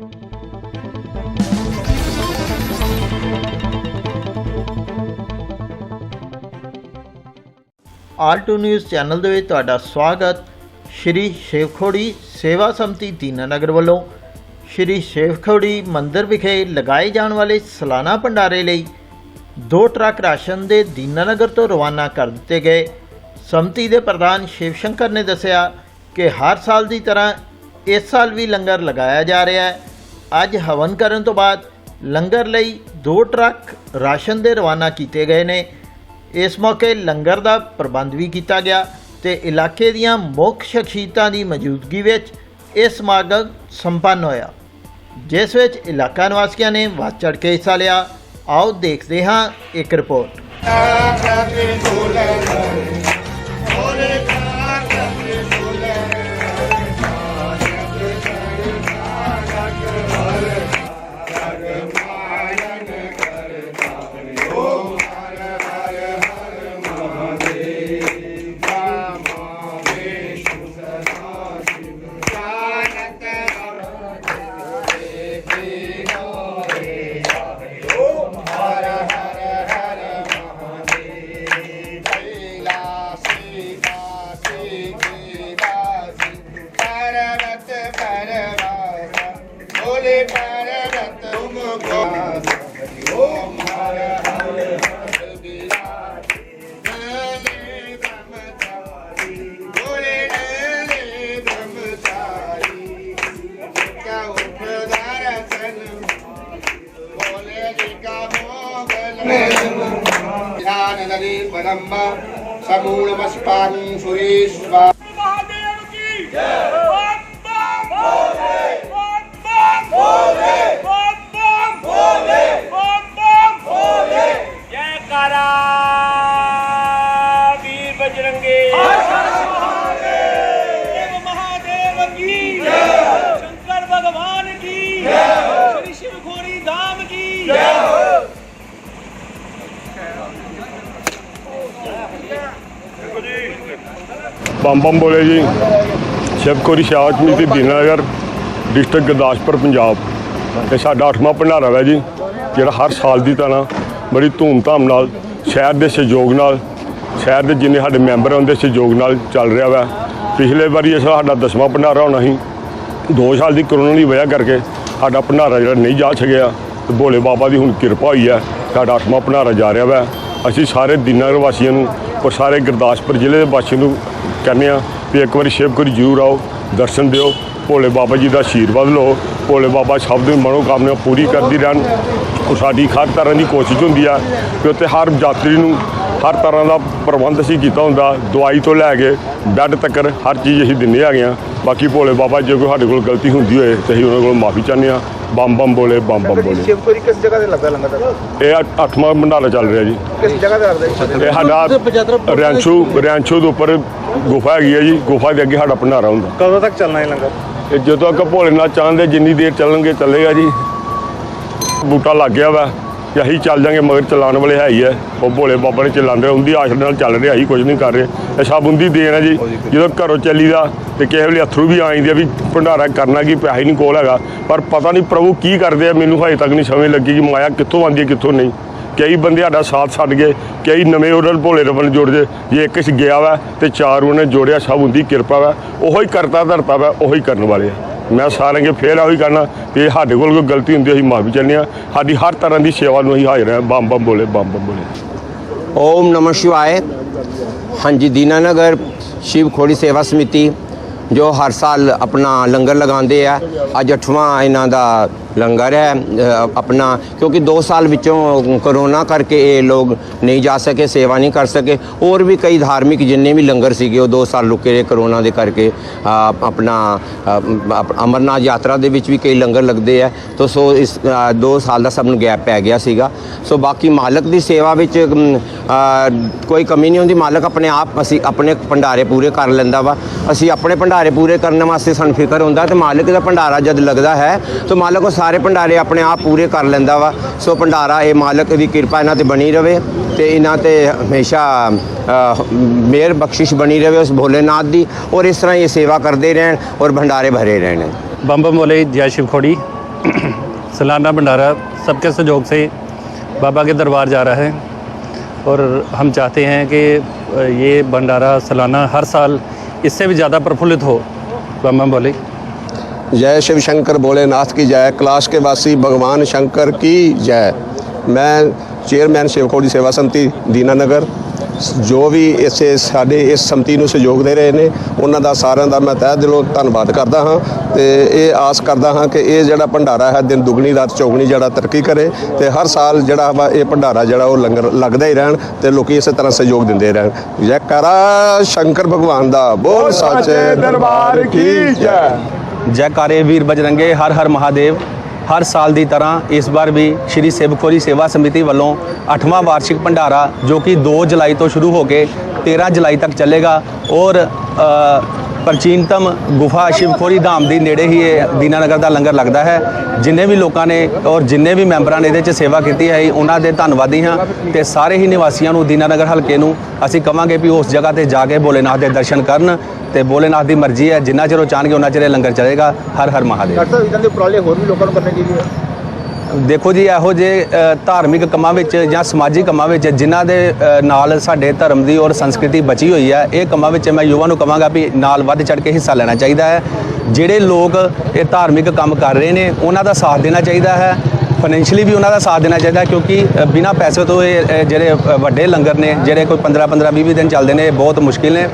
Alto news channel ਦੇ ਵਿੱਚ ਤੁਹਾਡਾ ਸਵਾਗਤ। ਸ਼੍ਰੀ ਸ਼ੇਵਖੋੜੀ ਸੇਵਾ ਸਮਤੀ ਦੀਨਾਨਗਰ ਵੱਲੋਂ ਸ਼੍ਰੀ ਸ਼ੇਵਖੋੜੀ ਮੰਦਿਰ ਵਿਖੇ ਲਗਾਏ ਜਾਣ ਵਾਲੇ ਸਾਲਾਨਾ ਭੰਡਾਰੇ ਲਈ ਦੋ ਟਰੱਕ ਰਾਸ਼ਨ ਦੇ ਦੀਨਾਨਗਰ ਤੋਂ ਰਵਾਨਾ ਕਰ ਦਿੱਤੇ ਗਏ। ਸੰਮਤੀ ਦੇ ਪ੍ਰਧਾਨ ਸ਼ਿਵ ਸ਼ੰਕਰ ਨੇ ਦੱਸਿਆ ਕਿ ਹਰ ਸਾਲ ਦੀ ਤਰ੍ਹਾਂ ਇਸ ਸਾਲ ਵੀ ਲੰਗਰ ਲਗਾਇਆ ਜਾ ਰਿਹਾ ਹੈ। ਅੱਜ ਹਵਨ ਕਰਨ ਤੋਂ ਬਾਅਦ ਲੰਗਰ ਲਈ ਦੋ ਟਰੱਕ ਰਾਸ਼ਨ ਦੇ ਰਵਾਨਾ ਕੀਤੇ ਗਏ ਨੇ। ਇਸ ਮੌਕੇ ਲੰਗਰ ਦਾ ਪ੍ਰਬੰਧ ਵੀ ਕੀਤਾ ਗਿਆ ਤੇ ਇਲਾਕੇ ਦੀਆਂ ਮੁੱਖ ਸ਼ਖਸੀਅਤਾਂ ਦੀ ਮੌਜੂਦਗੀ ਵਿੱਚ ਇਹ ਸਮਾਗਮ ਸੰਪੰਨ ਹੋਇਆ। ਜਿਸ ਵਿੱਚ ਇਲਾਕਾ ਨਿਵਾਸੀਆਂ ਨੇ ਵੱਧ ਚੜ੍ਹ ਕੇ ਹਿੱਸਾ ਲਿਆ। ਆਓ ਦੇਖਦੇ ਹਾਂ ਇੱਕ report. Samuel Vaspan Suresh Va ਬੰਬ ਬੰਬ ਬੋਲੇ ਜੀ। ਸ਼ਿਵਕੋਰੀ ਸ਼ਾਹ ਸਮਿਤੀ ਦੀਨਾਨਗਰ ਡਿਸਟ੍ਰਿਕਟ ਗੁਰਦਾਸਪੁਰ, ਪੰਜਾਬ। ਇਹ ਸਾਡਾ ਅੱਠਵਾਂ ਭੰਡਾਰਾ ਹੈ ਜੀ, ਜਿਹੜਾ ਹਰ ਸਾਲ ਦੀ ਤਰ੍ਹਾਂ ਬੜੀ ਧੂਮਧਾਮ ਨਾਲ ਸ਼ਹਿਰ ਦੇ ਸਹਿਯੋਗ ਨਾਲ, ਸ਼ਹਿਰ ਦੇ ਜਿੰਨੇ ਸਾਡੇ ਮੈਂਬਰ ਹਨ ਸਹਿਯੋਗ ਨਾਲ ਚੱਲ ਰਿਹਾ ਵਾ। ਪਿਛਲੇ ਵਾਰੀ ਇਹ ਸਾਡਾ ਦਸਵਾਂ ਭੰਡਾਰਾ ਹੋਣਾ ਸੀ। ਦੋ ਸਾਲ ਦੀ ਕਰੋਨਾ ਦੀ ਵਜ੍ਹਾ ਕਰਕੇ ਸਾਡਾ ਭੰਡਾਰਾ ਜਿਹੜਾ ਨਹੀਂ ਜਾ ਸਕਿਆ। ਤੇ ਭੋਲੇ ਬਾਬਾ ਦੀ ਹੁਣ ਕਿਰਪਾ ਹੋਈ ਹੈ ਸਾਡਾ ਅੱਠਵਾਂ ਭੰਡਾਰਾ ਜਾ ਰਿਹਾ ਵਾ। ਅਸੀਂ ਸਾਰੇ ਦੀਨਾਨਗਰ ਵਾਸੀਆਂ ਨੂੰ ਔਰ ਸਾਰੇ ਗੁਰਦਾਸਪੁਰ ਜ਼ਿਲ੍ਹੇ ਦੇ ਵਾਸੀਆਂ ਨੂੰ ਕਹਿੰਦੇ ਆ ਵੀ ਇੱਕ ਵਾਰੀ ਸ਼ਿਵਕੁਰੀ ਜ਼ਰੂਰ ਆਓ, ਦਰਸ਼ਨ ਦਿਓ, ਭੋਲੇ ਬਾਬਾ ਜੀ ਦਾ ਆਸ਼ੀਰਵਾਦ ਲਓ, ਭੋਲੇ ਬਾਬਾ ਸਭ ਦੀ ਮਨੋਕਾਮਨਾ ਪੂਰੀ ਕਰਦੀ ਰਹਿਣ। ਉਹ ਸਾਡੀ ਹਰ ਤਰ੍ਹਾਂ ਦੀ ਕੋਸ਼ਿਸ਼ ਹੁੰਦੀ ਆ ਕਿ ਉੱਥੇ ਹਰ ਯਾਤਰੀ ਨੂੰ ਹਰ ਤਰ੍ਹਾਂ ਦਾ ਪ੍ਰਬੰਧ ਅਸੀਂ ਕੀਤਾ ਹੁੰਦਾ ਦਵਾਈ ਤੋਂ ਲੈ ਕੇ ਬੈੱਡ ਤੱਕ ਹਰ ਚੀਜ਼ ਅਸੀਂ ਦਿੰਦੇ ਹੈਗੇ ਆ ਬਾਕੀ ਭੋਲੇ ਬਾਬਾ ਜੇ ਕੋਈ ਸਾਡੇ ਕੋਲ ਗਲਤੀ ਹੁੰਦੀ ਹੋਏ ਤੇ ਅਸੀਂ ਉਹਨਾਂ ਕੋਲ ਮਾਫੀ ਚਾਹੁੰਦੇ ਆ ਬੰਮ ਬੰਮ ਬੋਲੇ ਬੰਮ ਬੰਮ ਬੋਲੇ। ਸ਼ਿਵਪੁਰੀ ਕਿਸ ਜਗ੍ਹਾ ਤੇ ਲੱਗਦਾ ਲੰਗਰ? ਦਾ ਇਹ ਅੱਠ- ਅੱਠਵਾਂ ਭੰਡਾਰਾ ਚੱਲ ਰਿਹਾ ਜੀ। ਕਿਸ ਜਗ੍ਹਾ ਤੇ ਲੱਗਦਾ ਇਹ ਸਾਡਾ ਰਿਆਂਸ਼ੂ ਰਿਆਂਸ਼ੂ ਦੇ ਉੱਪਰ ਗੁਫਾ ਹੈਗੀ ਹੈ ਜੀ। ਗੁਫਾ ਦੇ ਅੱਗੇ ਸਾਡਾ ਭੰਡਾਰਾ ਹੁੰਦਾ। ਕਦੋਂ ਤੱਕ ਚੱਲਣਾ ਹੈ ਲੰਗਰ? ਇਹ ਜਦੋਂ ਤੱਕ ਭੋਲੇਨਾਥ ਚਾਹੁੰਦੇ ਜਿੰਨੀ ਦੇਰ ਚੱਲਣਗੇ ਚੱਲੇਗਾ ਜੀ। ਬੂਟਾ ਲੱਗ ਗਿਆ ਵਾ। ਤੇ ਅਸੀਂ ਚੱਲ ਜਾਂਗੇ ਮਗਰ ਚਲਾਉਣ ਵਾਲੇ ਹੈ ਹੀ ਹੈ ਉਹ ਭੋਲੇ ਬਾਬਾ ਨੇ ਚਲਾਉਂਦੇ ਉਹਦੀ ਆਸ਼ਰ ਨਾਲ ਚੱਲ ਰਿਹਾ ਹੀ ਕੁਝ ਨਹੀਂ ਕਰ ਰਹੇ। ਇਹ ਸਭ ਉਹਦੀ ਦੇਣ ਹੈ ਜੀ। ਜਦੋਂ ਘਰੋਂ ਚੱਲੀਦਾ ਤੇ ਕਿਸੇ ਵੇਲੇ ਅਥਰੂ ਵੀ ਆ ਜਾਂਦੇ ਆ ਵੀ ਭੰਡਾਰਾ ਕਰਨਾ ਕੀ ਪੈਸੇ ਨਹੀਂ ਕੋਲ ਹੈਗਾ। ਪਰ ਪਤਾ ਨਹੀਂ ਪ੍ਰਭੂ ਕੀ ਕਰਦੇ ਆ ਮੈਨੂੰ ਹਜੇ ਤੱਕ ਨਹੀਂ ਸਮਝ ਲੱਗੀ ਕਿ ਮਾਇਆ ਕਿੱਥੋਂ ਆਉਂਦੀ ਹੈ ਕਿੱਥੋਂ ਨਹੀਂ। ਕਈ ਬੰਦੇ ਸਾਡਾ ਸਾਥ ਛੱਡ ਗਏ ਕਈ ਨਵੇਂ ਉਹਨਾਂ ਭੋਲੇ ਰੱਬ ਨੂੰ ਜੋੜ ਜੇ ਜੇ ਇੱਕ ਗਿਆ ਵਾ ਤੇ ਚਾਰ ਉਹਨੇ ਜੋੜਿਆ ਸਭ ਹੁੰਦੀ ਕਿਰਪਾ ਵਾ ਉਹੋ ਹੀ ਕਰਤਾ ਧਰਤਾ ਵਾ ਉਹੋ ਹੀ ਕਰਨ ਵਾਲੇ ਆ। ਮੈਂ ਸਾਰਿਆਂ ਕੇ ਫੇਰ ਉਹੀ ਕਰਨਾ ਵੀ ਇਹ ਸਾਡੇ ਕੋਲ ਕੋਈ ਗਲਤੀ ਹੁੰਦੀ, ਅਸੀਂ ਮਾਫੀ ਚਾਹੁੰਦੇ ਹਾਂ। ਸਾਡੀ ਹਰ ਤਰ੍ਹਾਂ ਦੀ ਸੇਵਾ ਨੂੰ ਅਸੀਂ ਹਾਜ਼ਰ ਹਾਂ। ਬੰਬ ਬੰਮ ਬੋਲੇ ਬੰਮ ਬੰਬ ਬੋਲੇ। ਓਮ ਨਮः ਸ਼ਿਵਾਏ। ਹਾਂਜੀ, ਦੀਨਾਨਗਰ ਸ਼ਿਵ ਖੋੜੀ ਸੇਵਾ ਸਮਿਤੀ, ਜੋ ਹਰ ਸਾਲ ਆਪਣਾ ਲੰਗਰ ਲਗਾਉਂਦੇ ਆ। ਅੱਜ ਅੱਠਵਾਂ ਇਹਨਾਂ ਦਾ ਲੰਗਰ ਹੈ ਆਪਣਾ, ਕਿਉਂਕਿ 2 ਸਾਲ ਵਿੱਚੋਂ ਕਰੋਨਾ ਕਰਕੇ ਇਹ ਲੋਕ ਨਹੀਂ ਜਾ ਸਕੇ, ਸੇਵਾ ਨਹੀਂ ਕਰ ਸਕੇ। ਹੋਰ ਵੀ ਕਈ ਧਾਰਮਿਕ ਜਿੰਨੇ ਵੀ ਲੰਗਰ ਸੀਗੇ, ਉਹ 2 ਸਾਲ ਰੁਕੇ ਰਹੇ ਕਰੋਨਾ ਦੇ ਕਰਕੇ। ਆਪਣਾ ਅਮਰਨਾਥ ਯਾਤਰਾ ਦੇ ਵਿੱਚ ਵੀ ਕਈ ਲੰਗਰ ਲੱਗਦੇ ਆ। ਤੋ, ਸੋ ਇਸ 2 ਸਾਲ ਦਾ ਸਭ ਨੂੰ ਗੈਪ ਪੈ ਗਿਆ ਸੀਗਾ। ਸੋ ਬਾਕੀ ਮਾਲਕ ਦੀ ਸੇਵਾ ਵਿੱਚ ਕੋਈ ਕਮੀ ਨਹੀਂ ਹੁੰਦੀ। ਮਾਲਕ ਆਪਣੇ ਆਪ, ਅਸੀਂ ਆਪਣੇ ਭੰਡਾਰੇ ਪੂਰੇ ਕਰ ਲੈਂਦਾ ਵਾ। ਅਸੀਂ ਆਪਣੇ ਭੰਡਾਰੇ ਪੂਰੇ ਕਰਨ ਵਾਸਤੇ ਸਾਨੂੰ ਫਿਕਰ ਹੁੰਦਾ ਤੇ ਮਾਲਕ ਦਾ ਭੰਡਾਰਾ ਜਦ ਲੱਗਦਾ ਹੈ, ਤਾਂ ਮਾਲਕ ਉਹ ਸਾਰੇ ਭੰਡਾਰੇ ਆਪਣੇ ਆਪ ਪੂਰੇ ਕਰ ਲੈਂਦਾ ਵਾ ਸੋ ਭੰਡਾਰਾ ਇਹ ਮਾਲਕ ਦੀ ਕਿਰਪਾ ਇਹਨਾਂ ਤੇ ਬਣੀ ਰਵੇ ਤੇ ਇਹਨਾਂ ਤੇ ਹਮੇਸ਼ਾ ਅ, ਮਿਹਰ ਬਖਸ਼ਿਸ਼ ਬਣੀ ਰਵੇ ਉਸ ਭੋਲੇਨਾਥ ਦੀ ਔਰ ਇਸ ਤਰ੍ਹਾਂ ਇਹ ਸੇਵਾ ਕਰਦੇ ਰਹਿਣ ਔਰ ਭੰਡਾਰੇ ਭਰੇ ਰਹਿਣ ਬੰਬ ਬੰਬ ਬੋਲੇ ਜੈ ਸ਼ਿਵ ਖੋੜੀ सालाना भंडारा सबके सहयोग से बाबा के दरबार जा रहा है और हम चाहते हैं कि अ, ये भंडारा सालाना हर साल इससे भी ज़्यादा प्रफुल्लित हो बम बम बोले जय शिव शंकर भोलेनाथ की जय कैलाश के वासी भगवान शंकर की जय मैं ਚੇਅਰਮੈਨ ਸ਼ਿਵਖੋੜੀ ਸੇਵਾ ਸੰਮਤੀ ਦੀਨਾਨਗਰ ਜੋ ਵੀ ਇਸੇ ਸਾਡੇ ਇਸ ਸੰਮਤੀ ਨੂੰ ਸਹਿਯੋਗ ਦੇ ਰਹੇ ਨੇ ਉਹਨਾਂ ਦਾ ਸਾਰਿਆਂ ਦਾ ਮੈਂ ਤਹਿ ਦਿਲੋਂ ਧੰਨਵਾਦ ਕਰਦਾ ਹਾਂ ਤੇ ਇਹ ਆਸ ਕਰਦਾ ਹਾਂ ਕਿ ਇਹ ਜਿਹੜਾ ਭੰਡਾਰਾ ਹੈ ਦਿਨ ਦੁਗਣੀ ਰਾਤ ਚੌਗਣੀ ਜਿਹੜਾ ਤਰੱਕੀ ਕਰੇ ਤੇ ਹਰ ਸਾਲ ਜਿਹੜਾ ਵਾ ਇਹ ਭੰਡਾਰਾ ਜਿਹੜਾ ਉਹ ਲੰਗਰ ਲੱਗਦਾ ਹੀ ਰਹਿਣ ਤੇ ਲੋਕੀ ਇਸੇ ਤਰ੍ਹਾਂ ਸਹਿਯੋਗ ਦਿੰਦੇ ਰਹਿਣ ਜੈਕਾਰਾ ਸ਼ੰਕਰ ਭਗਵਾਨ ਦਾ ਬੋਲ ਸੱਚੇ ਦਰਬਾਰ ਕੀ ਜੈ ਜੈਕਾਰੇ ਵੀਰ ਬਜਰੰਗੇ ਹਰ ਹਰ ਮਹਾਦੇਵ, ਹਰ ਸਾਲ ਦੀ ਤਰ੍ਹਾਂ ਇਸ ਵਾਰ ਵੀ ਸ਼੍ਰੀ ਸੇਵਖੋਰੀ ਸੇਵਾ ਸਮਿਤੀ ਵੱਲੋਂ 8ਵਾਂ ਵਾਰਸ਼ਿਕ ਭੰਡਾਰਾ ਜੋ ਕਿ 2 ਜੁਲਾਈ ਤੋਂ ਸ਼ੁਰੂ ਹੋ ਕੇ 13 ਜੁਲਾਈ ਤੱਕ ਚੱਲੇਗਾ ਔਰ ਪ੍ਰਾਚੀਨਤਮ ਗੁਫਾ ਸ਼ਿਵਖੋਰੀ ਧਾਮ ਦੀ ਨੇੜੇ ਹੀ ਇਹ ਦੀਨਾਨਗਰ ਦਾ ਲੰਗਰ ਲੱਗਦਾ ਹੈ। ਜਿੰਨੇ ਵੀ ਲੋਕਾਂ ਨੇ ਔਰ ਜਿੰਨੇ ਵੀ ਮੈਂਬਰਾਂ ਨੇ ਇਹਦੇ 'ਚ ਸੇਵਾ ਕੀਤੀ ਹੈ ਉਹਨਾਂ ਦੇ ਧੰਨਵਾਦੀ ਹਾਂ ਤੇ ਸਾਰੇ ਹੀ ਨਿਵਾਸੀਆਂ ਨੂੰ ਦੀਨਾਨਗਰ ਹਲਕੇ ਨੂੰ ਅਸੀਂ ਕਵਾਂਗੇ ਵੀ ਉਸ ਜਗ੍ਹਾ ਤੇ ਜਾ ਕੇ ਭੋਲੇਨਾਥ ਦੇ ਦਰਸ਼ਨ ਕਰਨ ਤੇ ਭੋਲੇਨਾਥ ਦੀ ਮਰਜ਼ੀ ਹੈ, ਜਿੰਨਾ ਚਿਰ ਉਹ ਚਾਹਣਗੇ, ਉਹਨਾਂ ਚਿਰ ਇਹ ਲੰਗਰ ਚੱਲੇਗਾ ਹਰ ਹਰ ਮਹਾਦੇਵ। ਡਾਕਟਰ ਸਾਹਿਬ, ਇਦਾਂ ਦੇ ਉਪਰਾਲੇ ਹੋਰ ਵੀ ਲੋਕਾਂ ਨੂੰ ਕਰਨੇ ਚਾਹੀਦੇ ਆ? ਦੇਖੋ ਜੀ ਇਹੋ ਜਿਹੇ ਧਾਰਮਿਕ ਕੰਮਾਂ ਵਿੱਚ ਜਾਂ ਸਮਾਜਿਕ ਕੰਮਾਂ ਵਿੱਚ ਜਿਨ੍ਹਾਂ ਦੇ ਨਾਲ ਸਾਡੇ ਧਰਮ ਦੀ ਔਰ ਸੰਸਕ੍ਰਿਤੀ ਬਚੀ ਹੋਈ ਹੈ ਇਹ ਕੰਮਾਂ ਵਿੱਚ ਮੈਂ ਯੁਵਾ ਨੂੰ ਕਹਾਂਗਾ ਵੀ ਨਾਲ ਵੱਧ ਚੜ ਕੇ ਹਿੱਸਾ ਲੈਣਾ ਚਾਹੀਦਾ ਹੈ। ਜਿਹੜੇ ਲੋਕ ਇਹ ਧਾਰਮਿਕ ਕੰਮ ਕਰ ਰਹੇ ਨੇ ਉਹਨਾਂ ਦਾ ਸਾਥ ਦੇਣਾ ਚਾਹੀਦਾ ਹੈ। ਫਾਈਨੈਂਸ਼ੀਅਲੀ ਵੀ ਉਹਨਾਂ ਦਾ ਸਾਥ ਦੇਣਾ ਚਾਹੀਦਾ ਕਿਉਂਕਿ ਅ, ਬਿਨਾਂ ਪੈਸੇ ਤੋਂ ਇਹ ਜਿਹੜੇ ਵੱਡੇ ਲੰਗਰ ਨੇ ਜਿਹੜੇ ਕੋਈ 15 15 20 20 ਦਿਨ ਚੱਲਦੇ ਨੇ ਇਹ ਬਹੁਤ ਮੁਸ਼ਕਿਲ ਨੇ।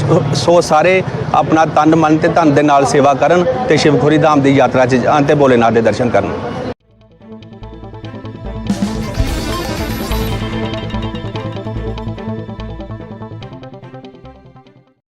ਸੋ- ਸੋ ਸਾਰੇ ਆਪਣਾ ਤਨ ਮਨ ਤੇ ਧਨ ਦੇ ਨਾਲ ਸੇਵਾ ਕਰਨ ਤੇ ਸ਼ਿਵਖੋਰੀ ਧਾਮ ਦੀ ਯਾਤਰਾ 'ਚ ਜਾਣ ਤੇ ਭੋਲੇਨਾਥ ਦੇ ਦਰਸ਼ਨ ਕਰਨ।